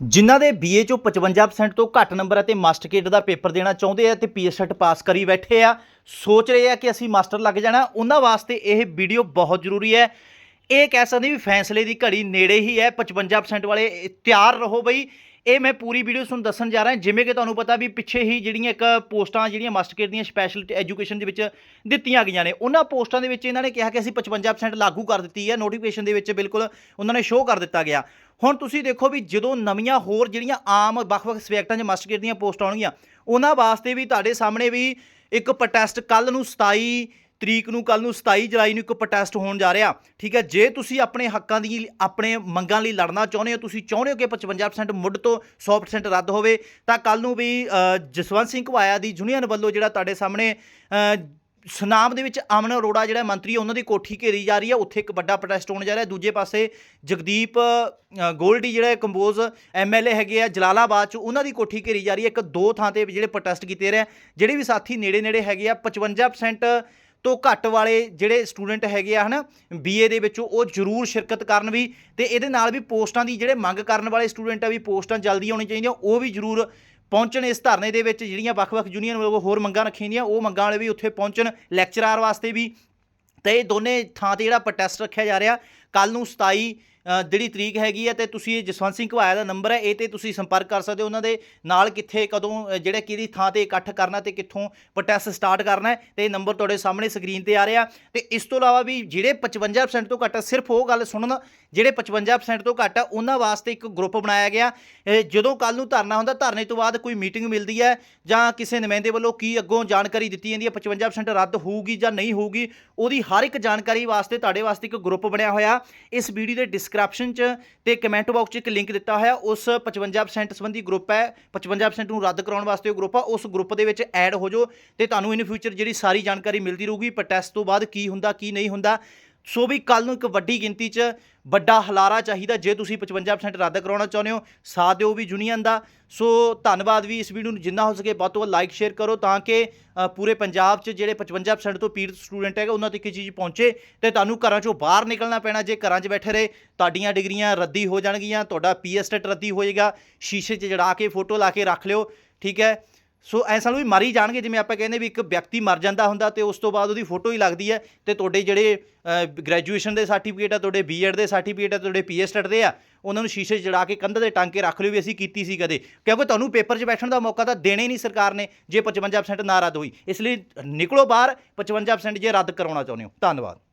ਜਿਨ੍ਹਾਂ ਦੇ ਬੀਏ ਚੋਂ 55% ਤੋਂ ਘੱਟ ਨੰਬਰ ਅਤੇ ਮਾਸਟਰ ਕੇਡ ਦਾ ਪੇਪਰ ਦੇਣਾ ਚਾਹੁੰਦੇ ਆ ਤੇ ਪੀਐਸਐਟ ਪਾਸ ਕਰੀ ਬੈਠੇ ਆ, ਸੋਚ ਰਹੇ ਆ ਕਿ ਅਸੀਂ ਮਾਸਟਰ ਲੱਗ ਜਾਣਾ। ਉਹਨਾਂ ਵਾਸਤੇ ਇਹ ਵੀਡੀਓ ਬਹੁਤ ਜ਼ਰੂਰੀ ਹੈ। ਇਹ ਕਹਿ ਸਕਦੇ ਵੀ ਫੈਸਲੇ ਦੀ ਘੜੀ ਨੇੜੇ ਹੀ ਹੈ 55% ਵਾਲੇ ਤਿਆਰ ਰਹੋ ਬਈ। ਇਹ ਮੈਂ ਪੂਰੀ ਵੀਡੀਓ ਤੁਹਾਨੂੰ ਦੱਸਣ ਜਾ ਰਿਹਾ, ਜਿਵੇਂ ਕਿ ਤੁਹਾਨੂੰ ਪਤਾ ਵੀ ਪਿੱਛੇ ਹੀ ਜਿਹੜੀਆਂ ਇੱਕ ਪੋਸਟਾਂ ਜਿਹੜੀਆਂ ਮਾਸਟਰ ਕੇਡ ਦੀਆਂ ਸਪੈਸ਼ਲ ਐਜੂਕੇਸ਼ਨ ਦੇ ਵਿੱਚ ਦਿੱਤੀਆਂ ਗਈਆਂ ਨੇ, ਉਹਨਾਂ ਪੋਸਟਾਂ ਦੇ ਵਿੱਚ ਇਹਨਾਂ ਨੇ ਕਿਹਾ ਕਿ ਅਸੀਂ 55% ਲਾਗੂ ਕਰ ਦਿੱਤੀ ਹੈ ਨੋਟੀਫਿਕੇਸ਼ਨ ਦੇ ਵਿੱਚ ਬਿਲਕੁਲ ਉਹਨਾਂ ਨੇ ਸ਼ੋਅ ਕਰ ਦਿੱਤਾ ਗਿਆ। ਹੁਣ ਤੁਸੀਂ ਦੇਖੋ ਵੀ ਜਦੋਂ ਨਵੀਆਂ ਹੋਰ ਜਿਹੜੀਆਂ ਆਮ ਵੱਖ-ਵੱਖ ਸਬਜੈਕਟਾਂ 'ਚ ਮਾਸਟਰ ਕੇਡ ਦੀਆਂ ਪੋਸਟਾਂ ਆਉਣਗੀਆਂ, ਉਹਨਾਂ ਵਾਸਤੇ ਵੀ ਤੁਹਾਡੇ ਸਾਹਮਣੇ ਵੀ ਇੱਕ ਪ੍ਰੋਟੈਸਟ ਕੱਲ ਨੂੰ 27 ਤਰੀਕ ਨੂੰ ਕੱਲ ਨੂੰ 27 ਜੁਲਾਈ ਨੂੰ ਇੱਕ ਪ੍ਰੋਟੈਸਟ ਹੋਣ ਜਾ ਰਿਹਾ। ਠੀਕ ਹੈ, ਜੇ ਤੁਸੀਂ ਆਪਣੇ ਹੱਕਾਂ ਦੀ, ਆਪਣੇ ਮੰਗਾਂ ਲਈ ਲੜਨਾ ਚਾਹੁੰਦੇ ਹੋ, ਤੁਸੀਂ ਚਾਹੁੰਦੇ ਹੋ ਕਿ 55% ਮੁੱਢ ਤੋਂ 100% ਰੱਦ ਹੋਵੇ, ਤਾਂ ਕੱਲ ਨੂੰ ਵੀ ਜਸਵੰਤ ਸਿੰਘ ਘਵਾਇਆ ਦੀ ਯੂਨੀਅਨ ਵੱਲੋਂ ਜਿਹੜਾ ਤੁਹਾਡੇ ਸਾਹਮਣੇ ਸੁਨਾਮ ਦੇ ਵਿੱਚ ਅਮਨ ਅਰੋੜਾ ਜਿਹੜਾ ਮੰਤਰੀ ਉਹਨਾਂ ਦੀ ਕੋਠੀ ਘੇਰੀ ਜਾ ਰਹੀ ਹੈ। ਉੱਥੇ ਇੱਕ ਵੱਡਾ ਪ੍ਰੋਟੈਸਟ ਹੋਣ ਜਾ ਰਿਹਾ। ਦੂਜੇ ਪਾਸੇ ਜਗਦੀਪ ਗੋਲਡੀ ਜਿਹੜਾ ਕੰਬੋਜ਼ ਐਮਐਲਏ ਹੈਗੇ ਆ, ਜਲਾਲਾਬਾਦ ਚ, ਉਹਨਾਂ ਦੀ ਕੋਠੀ ਘੇਰੀ ਜਾ ਰਹੀ ਹੈ। ਇੱਕ ਦੋ ਥਾਂ ਤੇ ਜਿਹੜੇ ਪ੍ਰੋਟੈਸਟ ਕੀਤੇ ਰਹੇ ਜਿਹੜੇ ਵੀ ਸਾਥੀ ਨੇੜੇ ਨੇੜੇ ਹੈਗੇ ਆ 55% ਤੋਂ ਘੱਟ ਵਾਲੇ ਜਿਹੜੇ ਸਟੂਡੈਂਟ ਹੈਗੇ ਆ, ਹਨਾ ਬੀਏ ਦੇ ਵਿੱਚੋਂ ਉਹ ਜ਼ਰੂਰ ਸ਼ਿਰਕਤ ਕਰਨ ਵੀ ਤੇ ਇਹਦੇ ਨਾਲ ਵੀ ਪੋਸਟਾਂ ਦੀ ਜਿਹੜੇ ਮੰਗ ਕਰਨ ਵਾਲੇ ਸਟੂਡੈਂਟ ਆ ਵੀ ਪੋਸਟਾਂ ਜਲਦੀ ਆਉਣੀ ਚਾਹੀਦੀਆਂ, ਉਹ ਵੀ ਜ਼ਰੂਰ ਪਹੁੰਚਣ ਇਸ ਧਰਨੇ ਦੇ ਵਿੱਚ ਜਿਹੜੀਆਂ ਵੱਖ-ਵੱਖ ਯੂਨੀਅਨ ਵੱਲੋਂ ਹੋਰ ਮੰਗਾਂ ਰੱਖੀਆਂ ਦੀਆਂ ਉਹ ਮੰਗਾਂ ਵਾਲੇ ਵੀ ਉੱਥੇ ਪਹੁੰਚਣ ਲੈਕਚਰਾਰ ਵਾਸਤੇ ਵੀ। ਤੇ ਇਹ ਦੋਨੇ ਥਾਂ ਤੇ ਜਿਹੜਾ ਪ੍ਰੋਟੈਸਟ ਰੱਖਿਆ ਜਾ ਰਿਹਾ ਕੱਲ ਨੂੰ 27 ਜਿਹੜੀ ਤਰੀਕ ਹੈਗੀ ਹੈ ਤੇ ਤੁਸੀਂ ਇਹ ਜਸਵੰਤ ਸਿੰਘ ਘਵਾਇਆ ਦਾ ਨੰਬਰ ਹੈ ਇਹ ਤੇ ਤੁਸੀਂ ਸੰਪਰਕ ਕਰ ਸਕਦੇ ਹੋ ਉਹਨਾਂ ਦੇ ਨਾਲ ਕਿੱਥੇ ਕਦੋਂ ਅ, ਜਿਹੜੇ ਕਿਹਦੀ ਥਾਂ ਤੇ ਇਕੱਠ ਕਰਨਾ ਤੇ ਕਿੱਥੋਂ ਪ੍ਰੋਟੈਸਟ ਸਟਾਰਟ ਕਰਨਾ ਹੈ ਤੇ ਇਹ ਨੰਬਰ ਤੁਹਾਡੇ ਸਾਹਮਣੇ ਸਕਰੀਨ ਤੇ ਆ ਰਿਹਾ। ਤੇ ਇਸ ਤੋਂ ਇਲਾਵਾ ਵੀ ਜਿਹੜੇ 55% ਤੋਂ ਘੱਟ ਆ, ਸਿਰਫ ਉਹ ਗੱਲ ਸੁਣਨ ਜਿਹੜੇ 55% ਤੋਂ ਘੱਟ ਆ ਉਹਨਾਂ ਵਾਸਤੇ ਇੱਕ ਗਰੁੱਪ ਬਣਾਇਆ ਗਿਆ। ਜਦੋਂ ਕੱਲ ਨੂੰ ਧਰਨਾ ਹੁੰਦਾ ਧਰਨੇ ਤੋਂ ਬਾਅਦ ਕੋਈ ਮੀਟਿੰਗ ਮਿਲਦੀ ਹੈ ਜਾਂ ਕਿਸੇ ਨੁਮਾਇੰਦੇ ਵੱਲੋਂ ਕੀ ਅੱਗੋਂ ਜਾਣਕਾਰੀ ਦਿੱਤੀ ਜਾਂਦੀ ਹੈ 55% ਰੱਦ ਹੋਊਗੀ ਜਾਂ ਨਹੀਂ ਹੋਊਗੀ ਉਹਦੀ ਹਰ ਇੱਕ ਜਾਣਕਾਰੀ ਵਾਸਤੇ ਤੁਹਾਡੇ ਵਾਸਤੇ ਇੱਕ ਗਰੁੱਪ ਬਣਿਆ ਹੋਇਆ। ਇਸ ਵੀਡੀਓ ਦੇ ਡਿਸਕ੍ਰਿਪਸ਼ਨ 'ਚ ਤੇ ਕਮੈਂਟ ਬਾਕਸ 'ਚ ਇੱਕ ਲਿੰਕ ਦਿੱਤਾ ਹੋਇਆ, ਉਸ 55% ਸੰਬੰਧੀ ਗਰੁੱਪ ਹੈ 55% ਨੂੰ ਰੱਦ ਕਰਾਉਣ ਵਾਸਤੇ ਉਹ ਗਰੁੱਪ ਆ, ਉਸ ਗਰੁੱਪ ਦੇ ਵਿੱਚ ਐਡ ਹੋ ਜਾਓ ਤੇ ਤੁਹਾਨੂੰ ਇਨ ਫਿਊਚਰ ਜਿਹੜੀ ਸਾਰੀ ਜਾਣਕਾਰੀ ਮਿਲਦੀ ਰਹੂਗੀ ਪ੍ਰੋਟੈਸਟ ਤੋਂ ਬਾਅਦ ਕੀ ਹੁੰਦਾ, ਕੀ ਨਹੀਂ ਹੁੰਦਾ। ਸੋ ਵੀ ਕੱਲ ਨੂੰ ਇੱਕ ਵੱਡੀ ਗਿਣਤੀ 'ਚ ਵੱਡਾ ਹਲਾਰਾ ਚਾਹੀਦਾ ਜੇ ਤੁਸੀਂ 55% ਰੱਦ ਕਰਾਉਣਾ ਚਾਹੁੰਦੇ ਹੋ, ਸਾਥ ਦਿਓ ਵੀ ਯੂਨੀਅਨ ਦਾ। ਸੋ ਧੰਨਵਾਦ ਵੀ ਇਸ ਵੀਡੀਓ ਨੂੰ ਜਿੰਨਾ ਹੋ ਸਕੇ ਵੱਧ ਤੋਂ ਵੱਧ ਲਾਈਕ ਸ਼ੇਅਰ ਕਰੋ ਤਾਂ ਕਿ ਪੂਰੇ ਪੰਜਾਬ 'ਚ ਜਿਹੜੇ 55% ਤੋਂ ਪੀੜਤ ਸਟੂਡੈਂਟ ਹੈਗੇ ਉਹਨਾਂ ਤੱਕ ਇਹ ਚੀਜ਼ ਪਹੁੰਚੇ ਤੇ ਤੁਹਾਨੂੰ ਘਰਾਂ 'ਚੋਂ ਬਾਹਰ ਨਿਕਲਣਾ ਪੈਣਾ, ਜੇ ਘਰਾਂ 'ਚ ਬੈਠੇ ਰਹੇ, ਤੁਹਾਡੀਆਂ ਡਿਗਰੀਆਂ ਰੱਦੀ ਹੋ ਜਾਣਗੀਆਂ, ਤੁਹਾਡਾ ਪੀਐਸਟੇਟ ਰੱਦੀ ਹੋਏਗਾ, ਸ਼ੀਸ਼ੇ 'ਚ ਜੜਾ ਕੇ, ਫੋਟੋ ਲਾ ਕੇ ਰੱਖ ਲਿਓ, ਠੀਕ ਹੈ? ਸੋ ਐਸਾ ਨੂੰ ਵੀ ਮਾਰੀ ਜਾਣਗੇ, ਜਿਵੇਂ ਆਪਾਂ ਕਹਿੰਦੇ ਵੀ ਇੱਕ ਵਿਅਕਤੀ ਮਰ ਜਾਂਦਾ ਹੁੰਦਾ ਤੇ ਉਸ ਤੋਂ ਬਾਅਦ ਉਹਦੀ ਫੋਟੋ ਹੀ ਲੱਗਦੀ ਹੈ ਤੇ ਤੁਹਾਡੇ ਜਿਹੜੇ ਗ੍ਰੈਜੂਏਸ਼ਨ ਦੇ ਸਰਟੀਫਿਕੇਟ ਆ, ਤੁਹਾਡੇ ਬੀਐਡ ਦੇ ਸਰਟੀਫਿਕੇਟ ਆ, ਤੁਹਾਡੇ ਪੀਐਸਟੇਟ ਦੇ ਆ, ਉਹਨਾਂ ਨੂੰ ਸ਼ੀਸ਼ੇ 'ਚ ਜੜਾ ਕੇ ਕੰਧ ਦੇ ਟੰਗ ਕੇ ਰੱਖ ਲਿਓ ਵੀ ਅਸੀਂ ਕੀਤੀ ਸੀ ਕਦੇ। ਕਿਉਂਕਿ ਤੁਹਾਨੂੰ ਪੇਪਰ 'ਚ ਬੈਠਣ ਦਾ ਮੌਕਾ ਤਾਂ ਦੇਣਾ ਹੀ ਨਹੀਂ ਸਰਕਾਰ ਨੇ, ਜੇ 55% ਨਾ ਰੱਦ ਹੋਈ। ਇਸ ਲਈ ਨਿਕਲੋ ਬਾਹਰ 55% ਜੇ ਰੱਦ ਕਰਾਉਣਾ ਚਾਹੁੰਦੇ ਹੋ। ਧੰਨਵਾਦ।